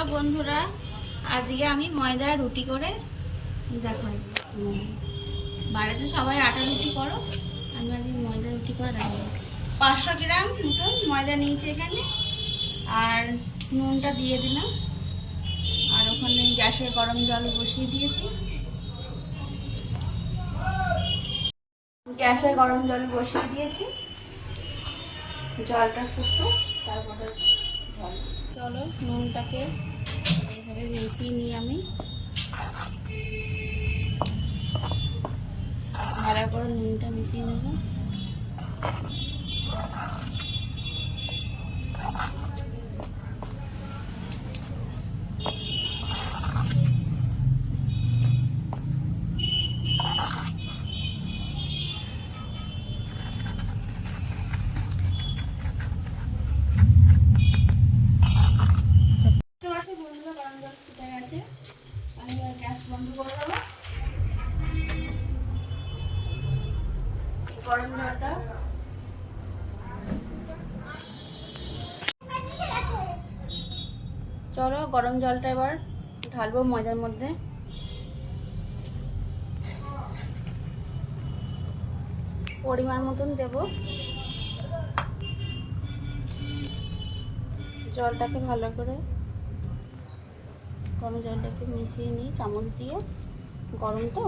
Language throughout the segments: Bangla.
চলো বন্ধুরা, আজকে আমি ময়দার রুটি করে দেখাই বাড়িতে সবাই আটা রুটি করো, আমি আজকে ময়দা রুটি করে দেখাবো। পাঁচশো গ্রাম মতন ময়দা নিয়েছি এখানে, আর নুনটা দিয়ে দিলাম, আর ওখানে গ্যাসে গরম জল বসিয়ে দিয়েছি। গ্যাসে গরম জল বসিয়ে দিয়েছি, জলটা ফুটতো তারপরে চলো, নুনটাকে এইভাবে মিশিয়ে নিই আমি। ভালো করে নুনটা মিশিয়ে নেব। গেছে আমি গ্যাস বন্ধ করে দেবো। গরম জলটা। চলো গরম জলটা এবার ঢালবো ময়দার মধ্যে। পরিমাণ মতন দেব। জলটাকে ভালো করে গরম জলটাকে মিশিয়ে নিই চামচ দিয়ে গরম তো।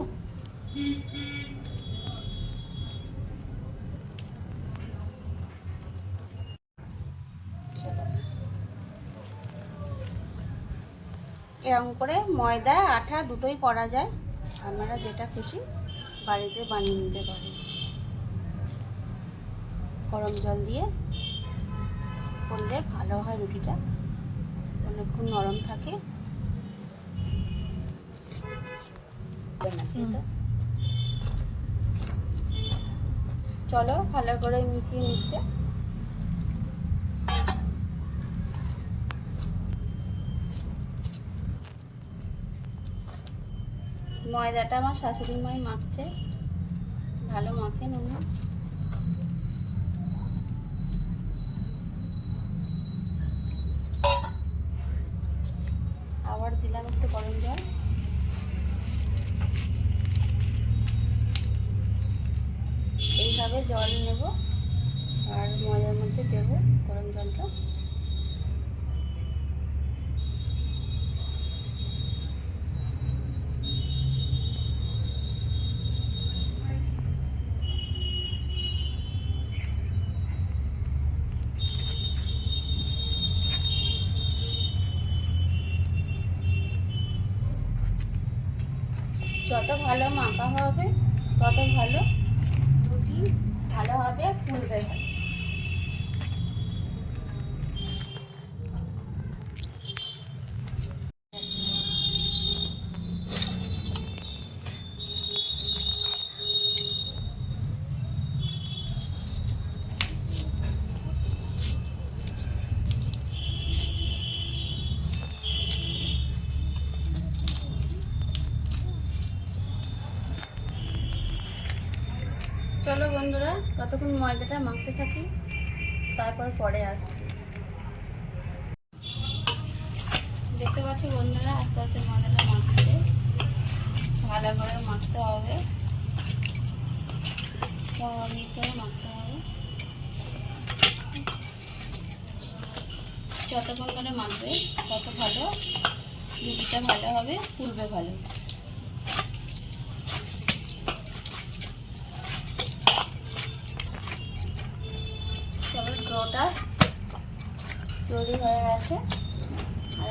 এরকম করে ময়দা, আঠা দুটোই করা যায়। আপনারা যেটা খুশি বাড়িতে বানিয়ে নিতে পারেন। গরম জল দিয়ে করলে ভালো হয় রুটিটা। অনেকক্ষণ নরম থাকে। চলো, ভালো করে মিশিয়ে নিচ্ছে। ময়দাটা আমার শাশুড়ি মাই মাখছে। ভালো মাখে নুন আবার দিলাম একটু গরম জল। জল নেব আর ময়দার মধ্যে দেব গরম জলটা। যত ভালো মাখা হবে, তত ভালো রুটি ভালো হবে ফুলবে। ভালো কতক্ষণ ময়দাটা মাখতে থাকি, তারপর পরে আসছি। দেখতে পাচ্ছি বন্ধুরা, আস্তে আস্তে ময়দাটা মাখতে ভালো করে মাখতে হবে। মাখতে হবে। যতক্ষণ করে মাখবে, তত ভালো, রুটিটা ভালো হবে, ফুলবে ভালো। তৈরি হয়ে গেছে। আর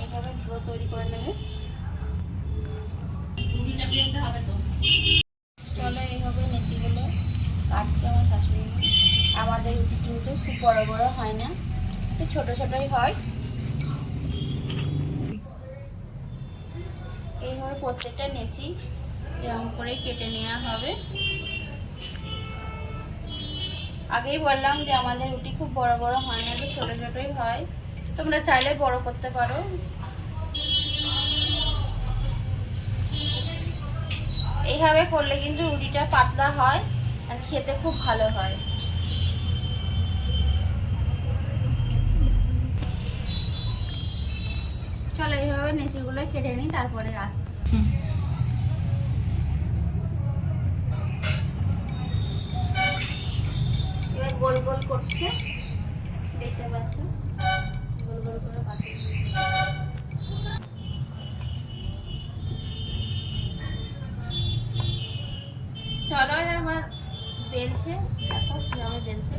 এইভাবে ড্রো তৈরি করে নেবে। চলো এইভাবে নেচিগুলো কাটছে আমার শাশুড়ি আমাদের রুটি কিন্তু খুব বড় বড় হয় না ছোট ছোটই হয়। এইভাবে প্রত্যেকটা নেচি এরকম করেই কেটে নেওয়া হবে। আগেই বললাম যে আমাদের রুটি খুব বড় বড় হয় না তো ছোটো ছোটোই হয়। তোমরা চাইলে বড় করতে পারো। এইভাবে করলে কিন্তু রুটিটা পাতলা হয় আর খেতে খুব ভালো হয়। চলো এইভাবে নেচিগুলো কেটে নিই, তারপরে রাস্তা করছে। দেখতে পাচ্ছ? গোল গোল করে পাঠিয়ে চলো আমার বেলছে দেখো কীভাবে বেলছে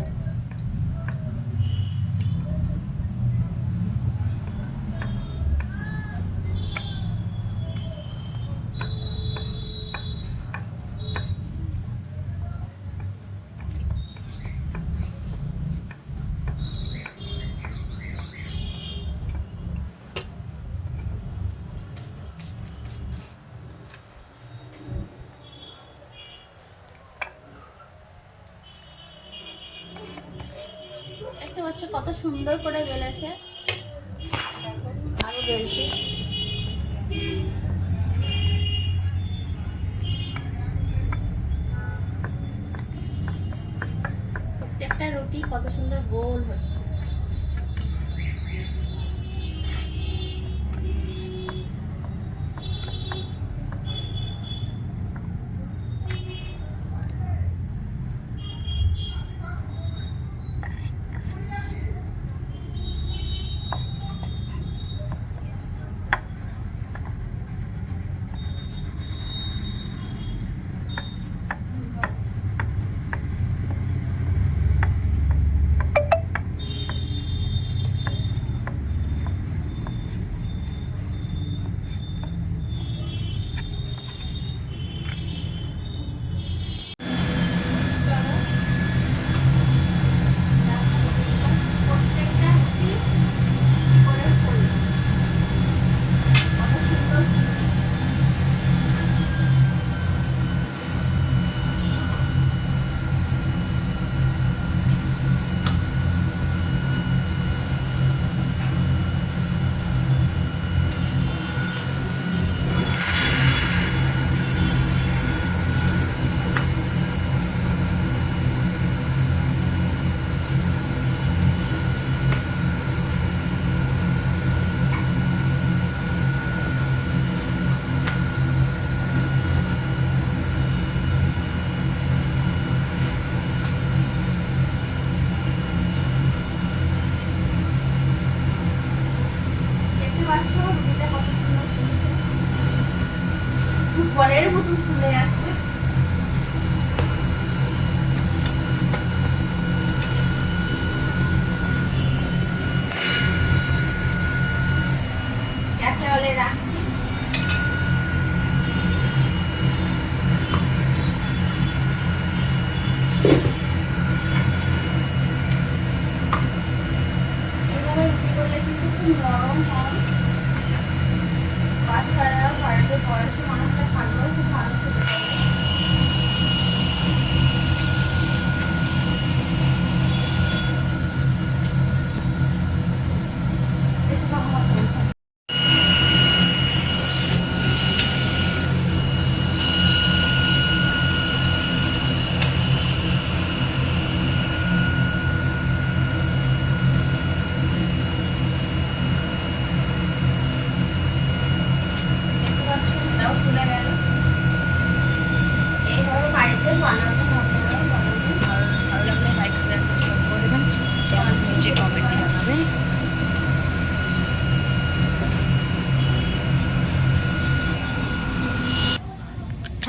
দেখতে পাচ্ছ কত সুন্দর করে বেলেছে। আরও বেলছে। প্রত্যেকটা রুটি কত সুন্দর গোল হচ্ছে। ফুটবলের মতন ফুলে যাচ্ছে ক্যাসারোলে রাখছি